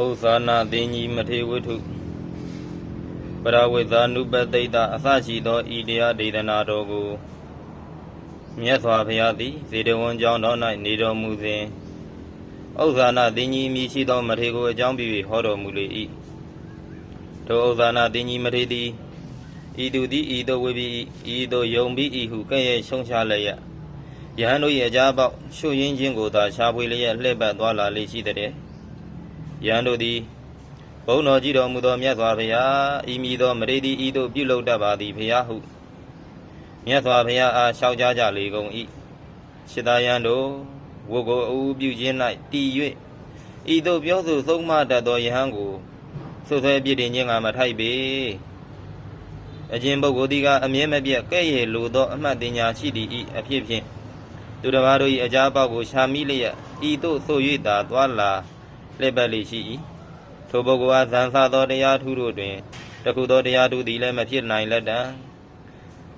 ဥဇာနာသင်္ကြီးမထေဝိထုပရဝိဇာနုပတိတအစရှိသောဤတရားဒေသနာတော်ကိုမြတ်စွာဘုရားသည်ဇေတဝန်ကျောင်းတော်၌နေတော်မူစဉ်ဥဇာနာသင်္ကြီးမြည်ရှိသောမထေကိုအကြောင်းပြု၍ဟောတော်မူလေ၏ထိုဥဇာနာသင်္ကြီးမထေသည်ဤသူသည်ဤသို့ဝိပိဤသို့ယုံပြီးဤဟုကဲ့ရဲ့ရှုံချလျက်ယဟန်တို့၏အကြပေါက်ရှုရင်းချင်းကိုသာရှားပွေလျက်လှည့်ပတ်သွားလာလေရှိတဲ့ ယံတို့သည်ဘုန်းတော်ကြည်တော်မူသောမြတ်စွာဘုရားဤမည်သောမရေတိဤသို့ပြုလုပ်တတ်ပါသည်ဘုရားဟုမြတ်စွာဘုရားအားလျှောက်ကြားကြလေကုန်၏ရှစ်သာယံတို့ဝတ်ကိုအူပြုခြင်း၌တည်၍ဤသို့ပြောဆိုဆုံးမတတ်သောယဟန်ကိုဆွဆွဲပြစ်တင်ခြင်းကမထိုက်ပေအခြင်းပုဂ္ဂိုလ်သည်ကအမြဲမပြတ်ကဲ့ရဲ့လိုသောအမှတ်တင်ညာရှိသည်ဤအဖြစ်ဖြင့်သူတစ်ပါးတို့၏အကြအပေါက်ကိုရှာမိလျက်ဤသို့ဆို၍သာသွာလာ လှည့်ပတ်လေရှိ၏ထိုပုဂ္ဂိုလ်အားဇန်ဆသောတရားထူးတို့တွင်တခုသောတရားထူးသည်လည်းမဖြစ်နိုင်လက်တံ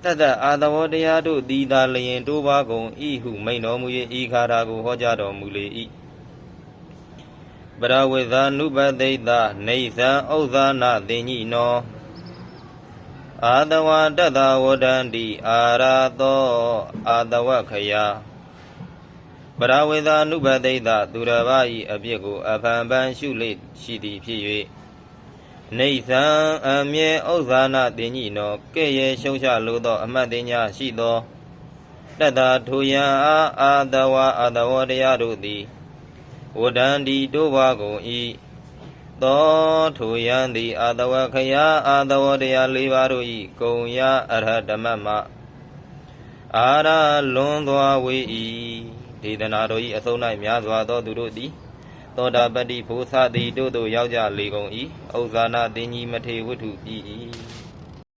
တတ္တအာသဝတရားတို့သည်သာလျင်တိုးပါကုန်ဤဟုမိန်တော်မူ၍ဤခါရာကိုဟောကြားတော်မူလေ၏ပရဝေဇာနုပတိတနေသံဥဇာနာတင်ညိနောအာတဝတတ္တဝဒန္တိအာရသောအာတဝခယာ ပရဝေသာနုပတိတသူရဘာဤအပြစ်ကို အဖန်ပန်ရှုလေ့ရှိသည်ဖြစ်၍နေသံအမြဲဥဇာနာတင်ညိနောကဲ့ရဲ့ရှုံးချလိုသော အမတ်တင်ညာရှိသောတတ္တထိုယံအာအာတဝအာတဝတရားတို့သည်ဝဒန္တိတိုးပါကုန်၏သောထိုယံသည်အာတဝခယာအာတဝတရား၄ပါးတို့၏ကုံယအရဟတမတ်မအာရလွန်သွားဝေ၏ ဒေသနာတော်၏အဆုံး၌များစွာသောသူတို့သည်သောတာပတ္တိဘုသသည်တို့သို့ရောက်ကြလေကုန်၏ဥဇာနာတင်ကြီးမထေဝတ္ထုပြီ၏